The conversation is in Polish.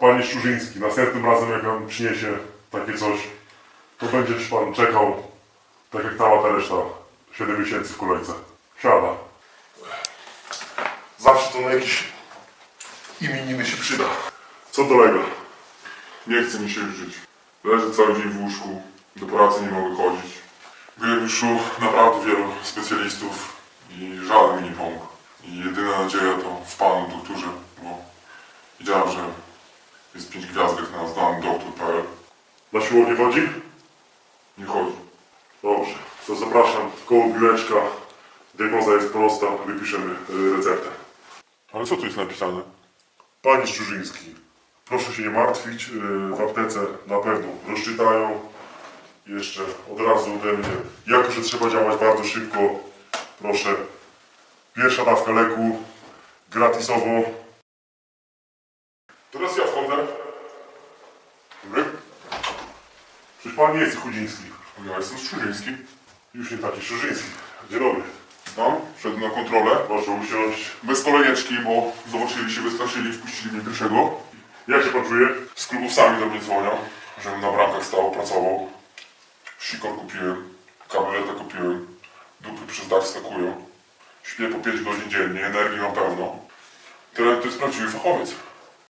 panie Szczurzyński, następnym razem jak nam przyniesie takie coś, to będziesz pan czekał, tak jak cała ta reszta, 7 miesięcy w kolejce. Siada. Zawsze to na jakiś imieniny się przyda. Co dolega? Nie chce mi się już żyć. Leżę cały dzień w łóżku, do pracy nie mogę chodzić. Byłem już u naprawdę wielu specjalistów i żaden mi nie pomógł. I jedyna nadzieja to w Panu doktorze, bo wiedziałem, że jest pięć gwiazdek na znanym doktor.pl. Na siłownię chodzi? Nie chodzi. Dobrze, to zapraszam koło biureczka. Diagnoza jest prosta, wypiszemy y, receptę. Ale co tu jest napisane? Panie Szczurzyński, proszę się nie martwić, y, w aptece na pewno rozczytają. Jeszcze od razu ode mnie, jako że trzeba działać bardzo szybko, proszę, pierwsza dawka leku, gratisowo. Teraz ja wchodzę. Dobry. Przecież pan nie jest Chudziński. Ja jestem Strzyżyński. Już nie taki Szczurzyński. Dzień dobry. No, wszedłem na kontrolę. Proszę usiąść. Bez kolejeczki, bo zobaczyli się, wystraszyli, wpuścili mnie pierwszego. Jak się pan czuje? Z klubów sami do mnie dzwonią, żebym na bramkach stał, pracował. Sikor kupiłem, kabeletę kupiłem, dupy przez dach skakują. Śpię po 5 godzin dziennie, energii mam pełno. Tyle to jest prawdziwy fachowiec.